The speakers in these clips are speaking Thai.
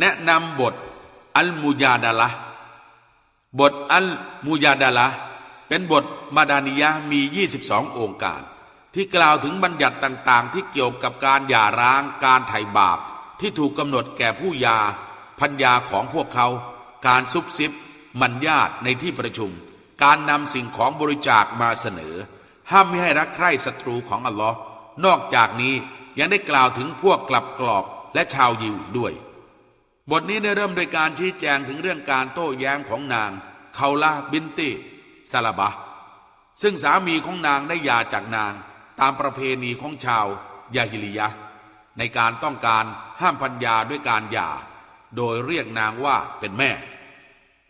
แนะนำบทอัลมุยาดาละบทอัลมุยาดาละเป็นบทมาดานิยะมี 22 องค์การ ที่กล่าวถึงบัญญัติต่างๆ ที่เกี่ยวกับการหย่าร้างการไถ่บาป ที่ถูกกำหนดแก่ผู้ยาพัญญาของพวกเขา การซุบซิบ มันญาติในที่ประชุม การนำสิ่งของบริจาคมาเสนอ ห้ามไม่ให้รักใคร่ศัตรูของอัลลอฮ์นอกจากนี้ยังได้กล่าวถึงพวกกลับกรอกและชาวยิวด้วย บทนี้ได้เริ่มโดยการชี้แจงถึงเรื่องการโต้แย้งของนางเขาลาบินติซาลาบะ ซึ่งสามีของนางได้หย่าจากนาง ตามประเพณีของชาวยาฮิลิยะ ในการต้องการห้ามพัญญาด้วยการหย่า โดยเรียกนางว่าเป็นแม่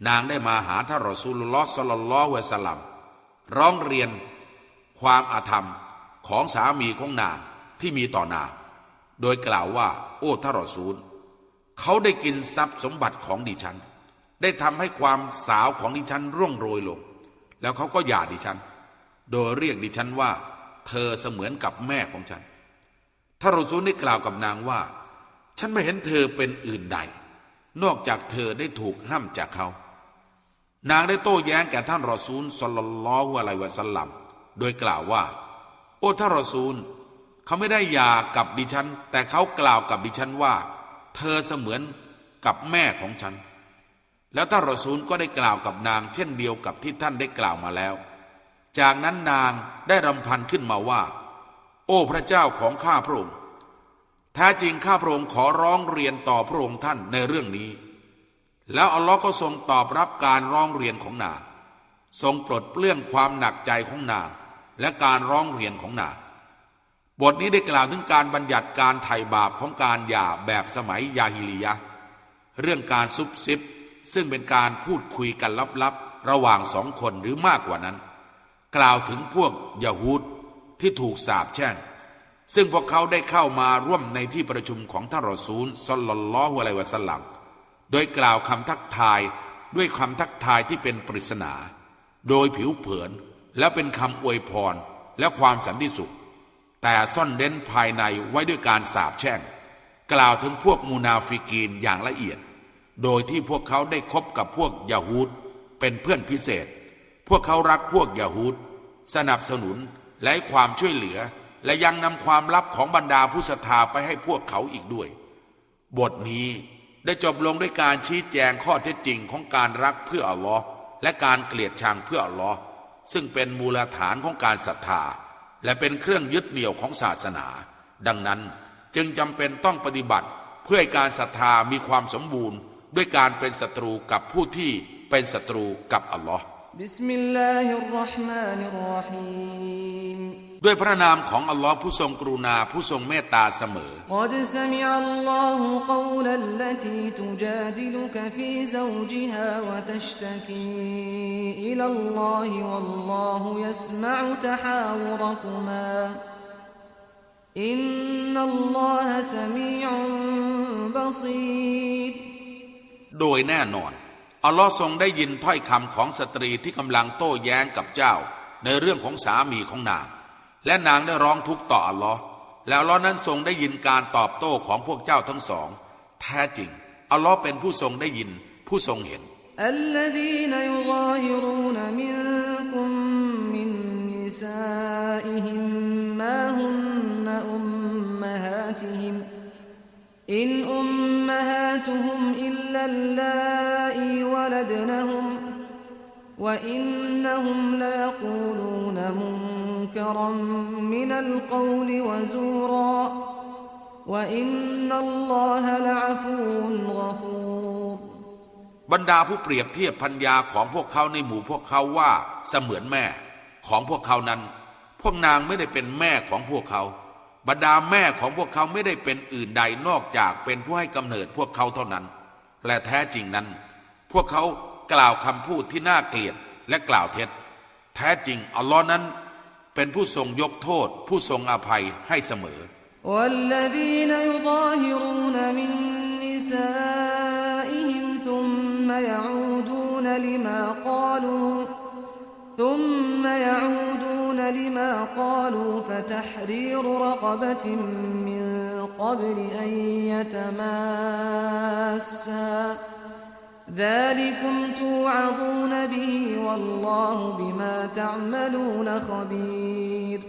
นางได้มาหาท่านรอซูลุลลอฮ์สลลลอฮุอะลัยฮิวสัลลัมร้องเรียนความอาธรรมของสามีของนางที่มีต่อนาง โดยกล่าวว่า โอ้ท่านรอซูล เขาได้กินทรัพย์สมบัติของดิฉัน ได้ทำให้ความสาวของดิฉันร่วงโรยลง แล้วเขาก็หย่าดิฉัน โดยเรียกดิฉันว่า เธอเสมือนกับแม่ของฉันท่ารอซูลได้กล่าวกับนางว่า ฉันไม่เห็นเธอเป็นอื่นใด นอกจากเธอได้ถูกห้ามจากเขา นางได้โต้แย้งแก่ท่านรอซูลสลลัลลอฮุอะลัยวะสัลลัมโดยกล่าวว่า โอ้ท่านรอซูล เขาไม่ได้หย่ากับดิฉัน แต่เขากล่าวกับดิฉันว่า เธอเสมือนกับแม่ของฉัน แล้วท่านรอซูลก็ได้กล่าวกับนาง เช่นเดียวกับที่ท่านได้กล่าวมาแล้ว จากนั้นนางได้รำพันขึ้นมาว่า โอ้พระเจ้าของข้าพระองค์แท้จริงข้าพระองค์ขอร้องเรียนต่อพระองค์ท่านในเรื่องนี้ แล้วอัลลอฮ์ก็ทรงตอบรับการร้องเรียนของนาง ทรงปลดเปลื้องความหนักใจของนางและการร้องเรียนของนาง บทนี้ได้กล่าวถึงการบัญญัติการไถ่บาปของการหย่าแบบสมัยยาฮิลียะ เรื่องการซุบซิบ ซึ่งเป็นการพูดคุยกันลับๆ ระหว่างสองคนหรือมากกว่านั้น กล่าวถึงพวกยะฮูดที่ถูกสาปแช่ง ซึ่งพวกเขาได้เข้ามาร่วมในที่ประชุมของท่านรอซูลสลลลลอฮุอะลัยวะสัลลัมโดยกล่าวคำทักทายด้วยคำทักทายที่เป็นปริศนา โดยผิวเผินและเป็นคำอวยพรและความสันติสุข แต่ซ่อนเร้นภายในไว้ด้วยการสาปแช่ง กล่าวถึงพวกมูนาฟิกีนอย่างละเอียด โดยที่พวกเขาได้คบกับพวกยาฮูดเป็นเพื่อนพิเศษ พวกเขารักพวกยาฮูดสนับสนุนและให้ความช่วยเหลือ และยังนำความลับของบรรดาผู้ศรัทธาไปให้พวกเขาอีกด้วย บทนี้ได้จบลงด้วยการชี้แจงข้อเท็จจริงของการรักเพื่ออัลลอฮ์และการเกลียดชังเพื่ออัลลอฮ์ซึ่งเป็นมูลฐานของการศรัทธา และเป็นเครื่องยึดเหนี่ยวของศาสนา ดังนั้นจึงจำเป็นต้องปฏิบัติเพื่อใหการศรัทธามีความสมบูรณ์ ด้วยการเป็นศัตรูกับผู้ที่เป็นศัตรูกับอัลลอฮฺ ด้วยพระนามของอัลลอฮ์ผู้ทรงกรุณาผู้ทรงเมตตาเสมอ قد سمع الله قول التي تجادلك في زوجها وتشتكي إلى الله والله يسمع تحاوركما إن الله سميع بصير โดยแน่นอน อัลลอฮ์ทรงได้ยินถ้อยคำของสตรีที่กำลังโต้แย้งกับเจ้า ในเรื่องของสามีของนาง และนางได้ร้องทุกข์ต่ออัลลอฮ์แล้วอัลลอฮ์นั้นทรงได้ยินการตอบโต้ของพวกเจ้าทั้งสอง แท้จริง อัลลอฮ์เป็นผู้ทรงได้ยินผู้ทรงเห็น الذين يظاهرون منكم من نسائهم ما هن أمهاتهم إن أمهاتهم إلا اللائي ولدنهم وإنهم ليقولون منكرا من القول وزورا وإن الله لعفو غفور บรรดาผู้เปรียบเทียบพัญญาของพวกเขาในหมู่พวกเขาว่าเสมือนแม่ของพวกเขานั้น พวกนางไม่ได้เป็นแม่ของพวกเขา บรรดาแม่ของพวกเขาไม่ได้เป็นอื่นใดนอกจากเป็นผู้ให้กำเนิดพวกเขาเท่านั้น และแท้จริงนั้น พวกเขากล่าวคำพูดที่น่าเกลียดและกล่าวเท็จ แท้จริงอัลลอฮ์นั้น เป็นผู้ทรงยกโทษ ผู้ทรงอภัยให้เสมอ والذين يظاهرون من نسائهم ثم يعودون لما قالوا ثم يعودون لما قالوا فتحرير رقبة من قبل أن يتماسا ذلكم توعظون به والله بما تعملون خبير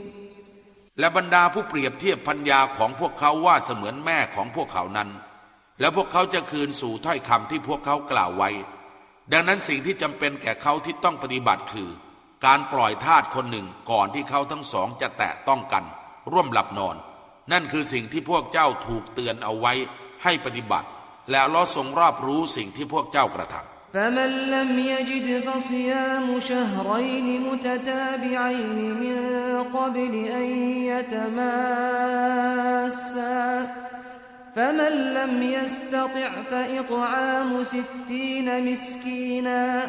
และบรรดาผู้เปรียบเทียบพัญญาของพวกเขาว่าเสมือนแม่ของพวกเขานั้น และพวกเขาจะคืนสู่ถ้อยคำที่พวกเขากล่าวไว้ ดังนั้นสิ่งที่จำเป็นแก่เขาที่ต้องปฏิบัติคือ การปล่อยทาสคนหนึ่งก่อนที่เขาทั้งสองจะแตะต้องกัน ร่วมหลับนอน นั่นคือสิ่งที่พวกเจ้าถูกเตือนเอาไว้ให้ปฏิบัติ และอัลลอฮ์ทรงรอบรู้สิ่งที่พวกเจ้ากระทำ فمن لم يجد فصيام شهرين متتابعين من قبل أن يتماسا فمن لم يستطع فإطعام ستين مسكينا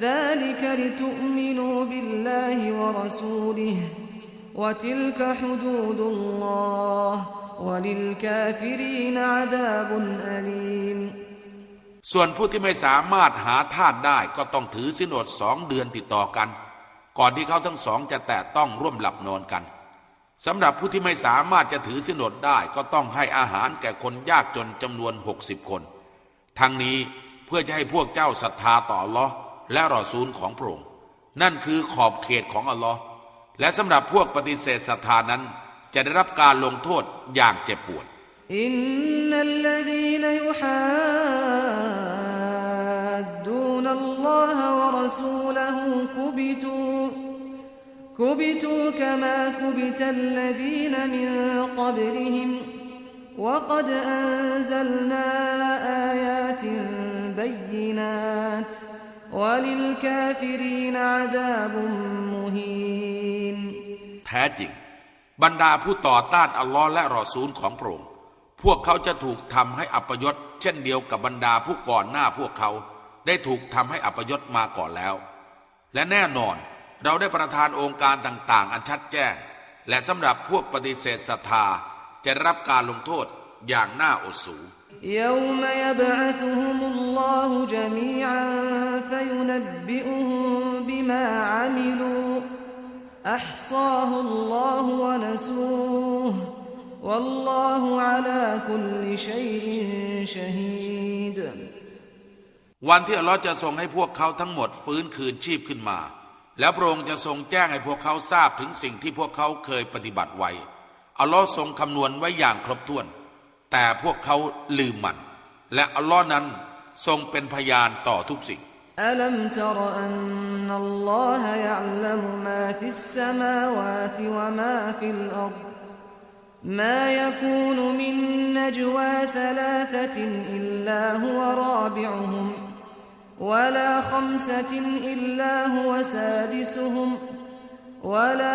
ذلك لتؤمنوا بالله ورسوله وتلك حدود الله وللكافرين عذاب أليم ส่วนผู้ที่ไม่สามารถหาทาสได้ก็ต้องถือสินอดสองเดือนติดต่อกัน ก่อนที่เขาทั้งสองจะแตะต้องร่วมหลับนอนกันสำหรับผู้ที่ไม่สามารถจะถือสินอดได้ก็ต้องให้อาหารแก่คนยากจนจำนวน60คน ทั้งนี้เพื่อจะให้พวกเจ้าศรัทธาต่ออัลลอฮ์และรอซูลของพระองค์นั่นคือขอบเขตของอัลลอฮ์และสำหรับพวกปฏิเสธศรัทธานั้น จะได้รับการลงโทษอย่างเจ็บปวด إن الذين يحادون الله ورسوله كبتوا كبتوا كما كبت الذين من قبلهم وقد أنزلنا آيات بينات وللكافرين عذاب مهين แท้จริง บรรดาผู้ต่อต้านอัลลอฮ์และรอซูลของพระองค์พวกเขาจะถูกทำให้อัปยศ เช่นเดียวกับบรรดาผู้ก่อนหน้าพวกเขา ได้ถูกทำให้อัปยศมาก่อนแล้ว และแน่นอนเราได้ประทานองค์การต่าง ๆ อันชัดแจ้ง และสำหรับพวกปฏิเสธศรัทธา จะได้รับการลงโทษอย่างน่าอดสู يوم يبعثهم الله جميعا فينبئهم بما عملوا احصاه الله ونسوه والله على كل شيء شهيد วันที่อัลลอฮ์จะทรงให้พวกเขาทั้งหมดฟื้นคืนชีพขึ้นมา แล้วพระองค์จะทรงแจ้งให้พวกเขาทราบถึงสิ่งที่พวกเขาเคยปฏิบัติไว้ อัลลอฮ์ทรงคำนวณไว้อย่างครบถ้วน แต่พวกเขาลืมมัน และอัลลอฮ์นั้นทรงเป็นพยานต่อทุกสิ่ง ألم تر أن الله يعلم ما في السماوات وما في الأرض؟ ما يكون من نجوى ثلاثة إلا هو رابعهم ولا خمسة إلا هو سادسهم ولا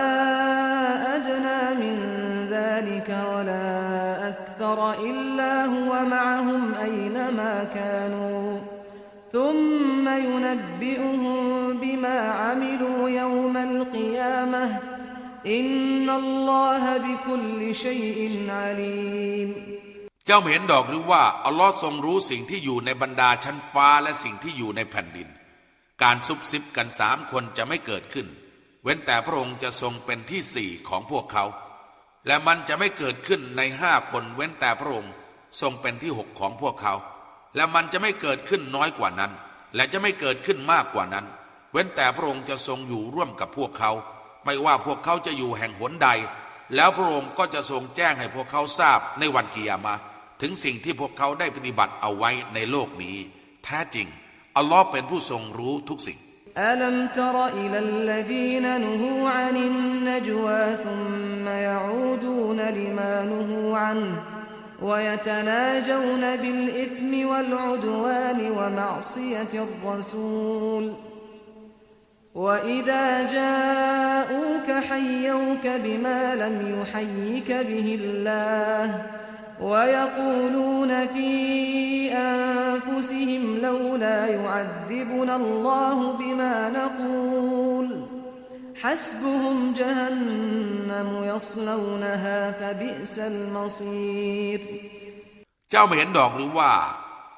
أدنى من ذلك ولا أكثر إلا هو معهم أينما كانوا. ثم ينبئهم بما عملوا يوم القيامة إن الله بكل شيء عليم เจ้าไม่เห็นดอกหรือว่าอัลลอฮ์ทรงรู้สิ่งที่อยู่ในบรรดาชั้นฟ้าและสิ่งที่อยู่ในแผ่นดิน การซุบซิบกันสามคนจะไม่เกิดขึ้น เว้นแต่พระองค์จะทรงเป็นที่สี่ของพวกเขา และมันจะไม่เกิดขึ้นในห้าคนเว้นแต่พระองค์ทรงเป็นที่หกของพวกเขา และมันจะไม่เกิดขึ้นน้อยกว่านั้น และจะไม่เกิดขึ้นมากกว่านั้น เว้นแต่พระองค์จะทรงอยู่ร่วมกับพวกเขา ไม่ว่าพวกเขาจะอยู่แห่งหนใด แล้วพระองค์ก็จะทรงแจ้งให้พวกเขาทราบในวันกิยามะห์ถึงสิ่งที่พวกเขาได้ปฏิบัติเอาไว้ในโลกนี้ แท้จริง อัลลอฮ์เป็นผู้ทรงรู้ทุกสิ่ง ألم تر إلى الذين نهوا عن النجوى ثم يعودون لما نهوا عنه ويتناجون بالإثم والعدوان ومعصية الرسول. وإذا جاءوك حيوك بما لم يحيك به الله ويقولون في أنفسهم لولا يعذبنا الله بما نقول. حسبهم جهنم يصلونها فبئس المصير เจ้าไม่เห็นดอกหรือว่า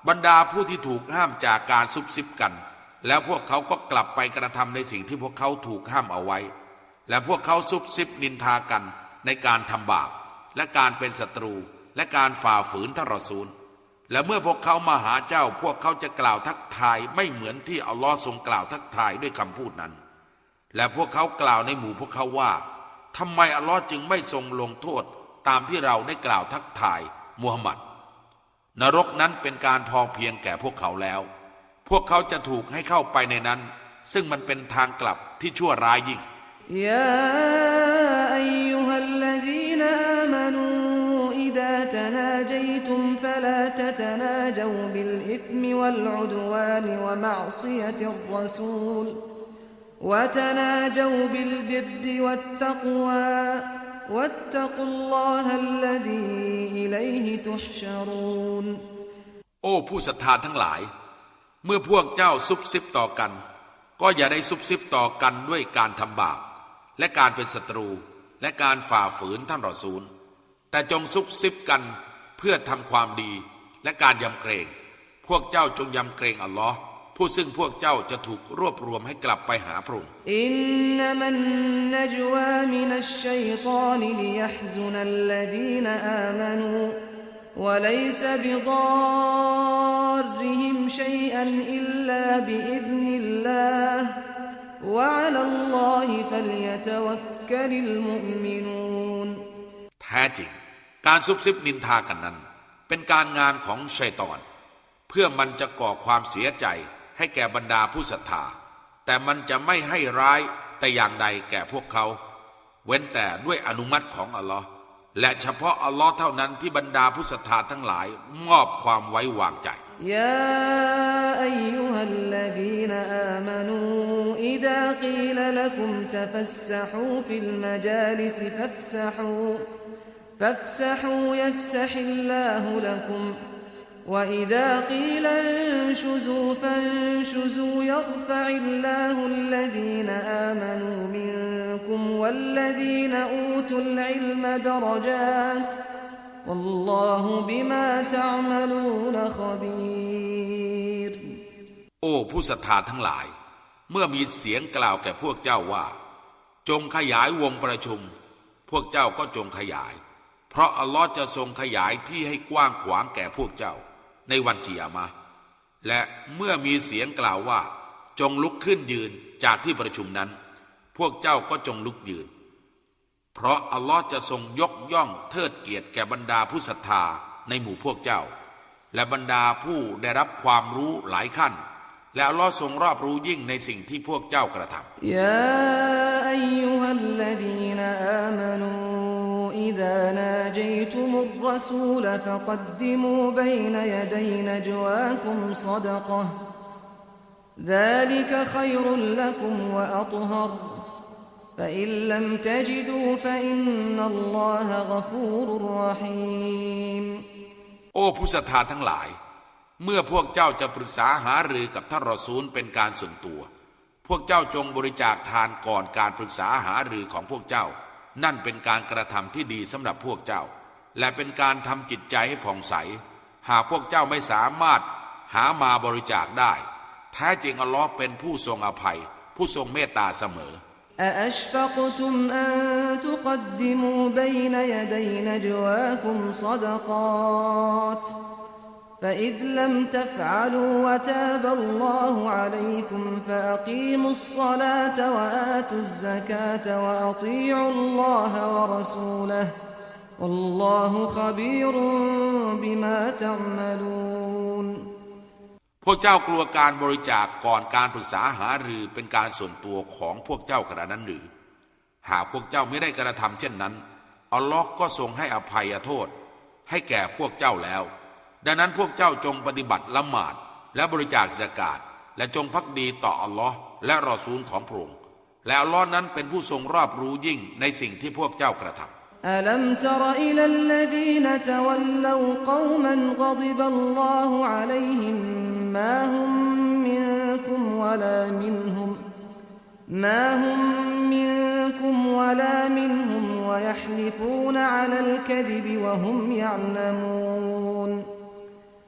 บรรดาผู้ที่ถูกห้ามจากการซุบซิบกัน แล้วพวกเขาก็กลับไปกระทำในสิ่งที่พวกเขาถูกห้ามเอาไว้ และพวกเขาซุบซิบนินทากันในการทำบาปและการเป็นศัตรู และการฝ่าฝืนท่านรอซูล และเมื่อพวกเขามาหาเจ้า พวกเขาจะกล่าวทักทายไม่เหมือนที่อัลลอฮ์ทรงกล่าวทักทายด้วยคำพูดนั้น และพวกเขากล่าวในหมู่พวกเขาว่าทำไมอัลลอฮ์จึงไม่ทรงลงโทษตามที่เราได้กล่าวทักทายมูฮัมหมัด นรกนั้นเป็นการพอเพียงแก่พวกเขาแล้ว พวกเขาจะถูกให้เข้าไปในนั้น ซึ่งมันเป็นทางกลับที่ชั่วร้ายยิ่งยาอยฮัลลดีนามนูอิดาตนาจัยตุมฟลาตตนาจูบิลอิทมิวัลอุดวานวะมะอซียติรรสูล وتناجوا بالبر والتقوى واتقوا الله الذي إليه تحشرون โอ้ผู้ศรัทธาทั้งหลาย เมื่อพวกเจ้าซุบซิบต่อกัน ก็อย่าได้ซุบซิบต่อกันด้วยการทำบาป และการเป็นศัตรู และการฝ่าฝืนท่านรอซูล แต่จงซุบซิบกันเพื่อทำความดี และการยำเกรง พวกเจ้าจงยำเกรงอัลลอฮ์ ผู้ซึ่งพวกเจ้าจะถูกรวบรวมให้กลับไปหาพระองค์อินนามันนจวามินัชชัยฏอนลิยฮซุนัลลดีนอามานูวะลัยซบิดารริฮิมชัยอันอิลลาบิอิซนิลลาห์วะอัลลลอฮิฟัลยะตะวัคกัลิลมุอ์มินูนแท้จริง การซุบซิบนินทากันนั้น เป็นการงานของชัยตอน เพื่อมันจะก่อความเสียใจ ให้แก่บรรดาผู้ศรัทธา แต่มันจะไม่ให้ร้ายแต่อย่างใดแก่พวกเขา เว้นแต่ด้วยอนุมัติของอัลลอฮ์และเฉพาะอัลลอฮ์เท่านั้นที่บรรดาผู้ศรัทธาทั้งหลายมอบความไว้วางใจยาอายุฮัลลดีนอามานูอิดากีลลักุมตฟัสซฮูฟิลมจาลิสฟัฟซฮูฟัฟซฮูยัฟซฮิลลาฮุลั وإذا قيل انشزوا فانشزوا يرفع الله الذين آمنوا منكم والذين أوتوا العلم درجات والله بما تعملون خبير โอ้ผู้ศรัทธาทั้งหลาย เมื่อมีเสียงกล่าวแก่พวกเจ้าว่า จงขยายวงประชุม พวกเจ้าก็จงขยาย เพราะอัลลอฮ์จะทรงขยายที่ให้กว้างขวางแก่พวกเจ้า ในวันกิยามะและเมื่อมีเสียงกล่าวว่า จงลุกขึ้นยืนจากที่ประชุมนั้น พวกเจ้าก็จงลุกยืน เพราะอัลลอฮ์จะทรงยกย่องเทิดเกียรติแก่บรรดาผู้ศรัทธาในหมู่พวกเจ้า และบรรดาผู้ได้รับความรู้หลายขั้น และอัลลอฮ์ทรงรอบรู้ยิ่งในสิ่งที่พวกเจ้ากระทำยาอายุฮัลลดีนอามนู إذا ناجيتم الرسول فقدموا بين يدي نجواكم صدقة ذلك خير لكم وأطهر فإن لم تجدوا فإن الله غفور رحيم โอ้ผู้ศรัทธาทั้งหลาย เมื่อพวกเจ้าจะปรึกษาหารือกับท่านรอซูลเป็นการส่วนตัว พวกเจ้าจงบริจาคทานก่อนการปรึกษาหารือของพวกเจ้า นั่นเป็นการกระทำที่ดีสำหรับพวกเจ้า และเป็นการทำจิตใจให้ผ่องใส หากพวกเจ้าไม่สามารถหามาบริจาคได้ แท้จริงอัลลอฮ์เป็นผู้ทรงอภัย ผู้ทรงเมตตาเสมอ أأشفقتم أن تقدموا بين يدي نجواكم صدقات فإذ لم تفعلوا وتاب الله عليكم فأقيموا الصلاة وآتوا الزكاة وأطيعوا الله ورسوله والله خبير بما تعملون พวกเจ้ากลัวการบริจาคก่อนการปรึกษาหารือเป็นการส่วนตัวของพวกเจ้าขนาดนั้นหรือ หากพวกเจ้าไม่ได้กระทำเช่นนั้น อัลลอฮ์ก็ทรงให้อภัยโทษ ให้แก่พวกเจ้าแล้ว ดังนั้นพวกเจ้าจงปฏิบัติละหมาด และบริจาคสกาดและจงพักดีต่ออัลลอฮ์และรอซูลของพระองค์และอัลลอฮ์นั้นเป็นผู้ทรงรอบรู้ยิ่งในสิ่งที่พวกเจ้ากระทำ ألم تر إلى الذين تولوا قوما غضب الله عليهم ما هم منكم ولا منهم ما هم منكم ولا منهم ويحلفون على الكذب وهم يعلمون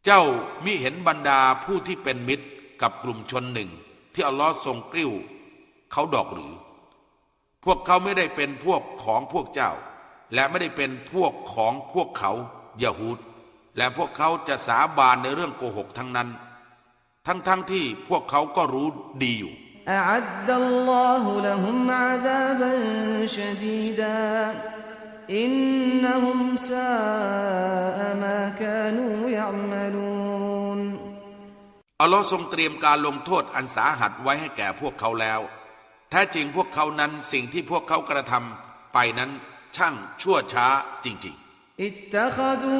เจ้ามิเห็นบรรดาผู้ที่เป็นมิตรกับกลุ่มชนหนึ่ง ที่อัลลอฮ์ทรงกลิ้ว เขาดอกหรือ พวกเขาไม่ได้เป็นพวกของพวกเจ้า และไม่ได้เป็นพวกของพวกเขา ยะฮูด และพวกเขาจะสาบานในเรื่องโกหกทั้งนั้น ทั้งๆทที่พวกเขาก็รู้ดีอยู่ أعد الله لهم عذابا شديدا อินนะฮุมซาอามากานูยัอัลลอฮ์ทรงเตรียมการลงโทษอันสาหัสไว้ให้แก่พวกเขาแล้ว แท้จริงพวกเขานั้นสิ่งที่พวกเขากระทำไปนั้นช่างชั่วช้าจริงๆอิตตะคดู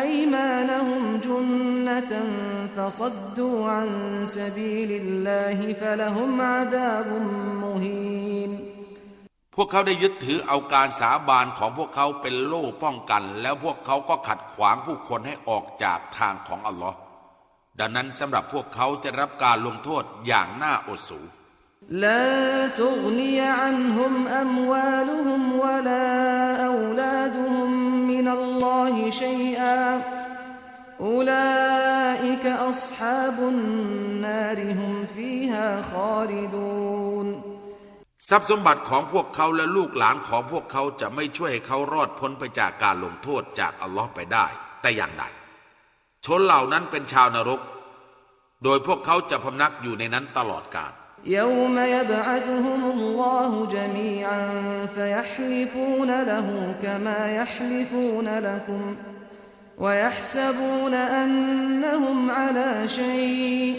อัยมานะฮุมจุนนตันฟะซัดดูอันสบีลิลลาฮิฟะละฮุมอาดาบุมมุฮีน พวกเขาได้ยึดถือเอาการสาบานของพวกเขาเป็นโล่ป้องกัน แล้วพวกเขาก็ขัดขวางผู้คนให้ออกจากทางของอัลลอฮ์ดังนั้นสำหรับพวกเขาจะรับการลงโทษอย่างน่าอดสูลาตุกนียอันฮุมอัมวาลุฮุมวะลาอูลาดุฮุมมินัลลอฮิชัยอาอูลาอิกอัศฮาบุนนาริฮุมฟีฮาคาริดูน ทรัพย์สมบัติของพวกเขาและลูกหลานของพวกเขาจะไม่ช่วยให้เขารอดพ้นไปจากการลงโทษจากอัลลอฮ์ไปได้ แต่อย่างใด ชนเหล่านั้นเป็นชาวนรก โดยพวกเขาจะพำนักอยู่ในนั้นตลอดกาล يوم يبعثهم الله جميعا فيحلفون له كما يحلفون لكم ويحسبون أنهم على شيء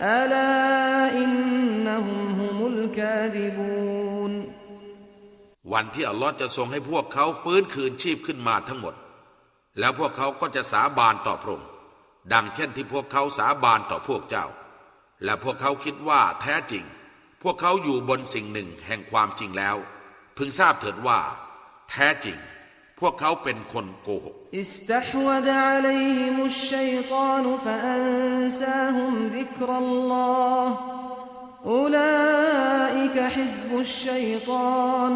ألا إنهم هم الكاذبون วันที่อัลลอฮ์จะทรงให้พวกเขาฟื้นคืนชีพขึ้นมาทั้งหมด แล้วพวกเขาก็จะสาบานต่อพระองค์ดังเช่นที่พวกเขาสาบานต่อพวกเจ้า และพวกเขาคิดว่าแท้จริง พวกเขาอยู่บนสิ่งหนึ่งแห่งความจริงแล้ว พึงทราบเถิดว่า แท้จริง พวกเขาเป็นคนโกหก استحوذ عليهم الشيطان فأنساهم ذكر الله أولئك حزب الشيطان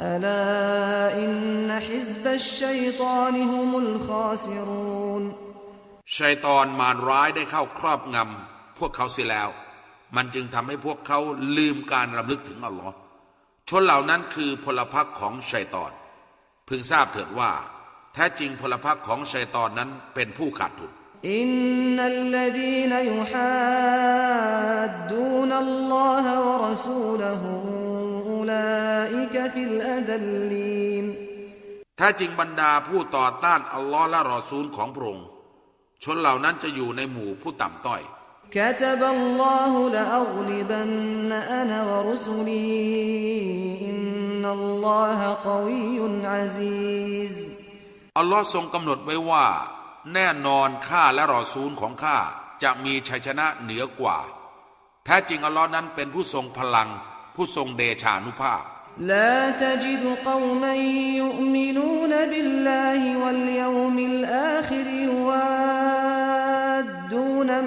ألا إن حزب الشيطان هم الخاسرون ชัยตอนมารร้ายได้เข้าครอบงำพวกเขาเสียแล้ว มันจึงทำให้พวกเขาลืมการรำลึกถึงอัลลอฮ์ชนเหล่านั้นคือพลพรรคของชัยตอน พึงทราบเถิดว่า แท้จริงพลพรรคของชัยตอนนั้นเป็นผู้ขาดทุน إن الذين يحادون الله ورسوله أولئك في الأذلين แท้จริงบรรดาผู้ต่อต้านอัลลอฮ์และรอซูลของพระองค์ชนเหล่านั้นจะอยู่ในหมู่ผู้ต่ำต้อย كتب الله لأغلبن أنا ورسلي إن الله قوي عزيز อัลลอฮ์ทรงกำหนดไว้ว่า แน่นอนข้าและรอซูลของข้าจะมีชัยชนะเหนือกว่า แท้จริงอัลลอฮ์นั้นเป็นผู้ทรงพลัง ผู้ทรงเดชานุภาพ لا تجد قوما يؤمنون بالله واليوم الآخر يوادون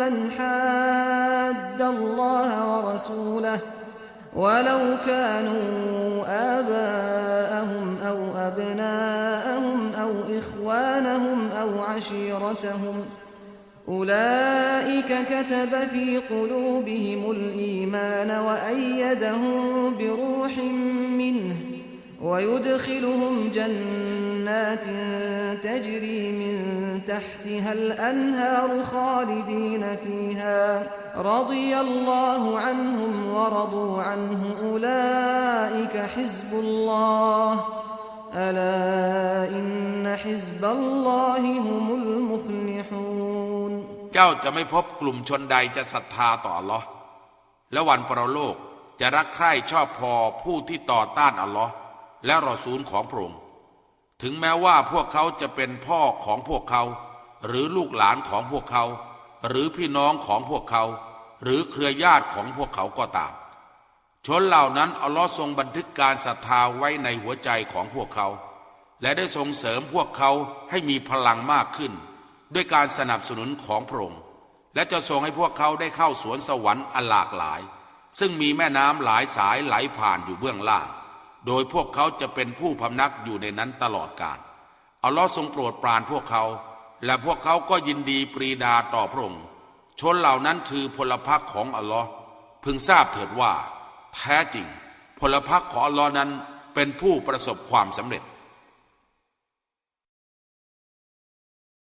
من حاد الله ورسوله ولو كانوا آباءهم أو أبناءهم أو إخوانهم أو عشيرتهم. أولئك كتب في قلوبهم الإيمان وأيدهم بروح منه ويدخلهم جنات تجري من تحتها الأنهار خالدين فيها. رضي الله عنهم ورضوا عنه. أولئك حزب الله. เจ้าจะไม่พบกลุ่มชนใดจะศรัทธาต่ออัลลอฮ์และวันปรโลกจะรักใคร่ชอบพอผู้ที่ต่อต้านอัลลอฮ์และรอซูลของพระองค์ถึงแม้ว่าพวกเขาจะเป็นพ่อของพวกเขา หรือลูกหลานของพวกเขา หรือพี่น้องของพวกเขา หรือเครือญาติของพวกเขาก็ตาม ชนเหล่านั้นอัลลอฮ์ทรงบันทึกการศรัทธาไว้ในหัวใจของพวกเขา และได้ทรงเสริมพวกเขาให้มีพลังมากขึ้น ด้วยการสนับสนุนของพระองค์และจะทรงให้พวกเขาได้เข้าสวนสวรรค์อันหลากหลาย ซึ่งมีแม่น้ำหลายสายไหลผ่านอยู่เบื้องล่าง โดยพวกเขาจะเป็นผู้พำนักอยู่ในนั้นตลอดกาลอัลลอฮ์ทรงโปรดปรานพวกเขา และพวกเขาก็ยินดีปรีดาต่อพระองค์ชนเหล่านั้นคือพลพรรคของอัลลอฮ์พึงทราบเถิดว่า แท้จริง พลพรรคของอัลลอฮ์นั้นเป็นผู้ประสบความสำเร็จ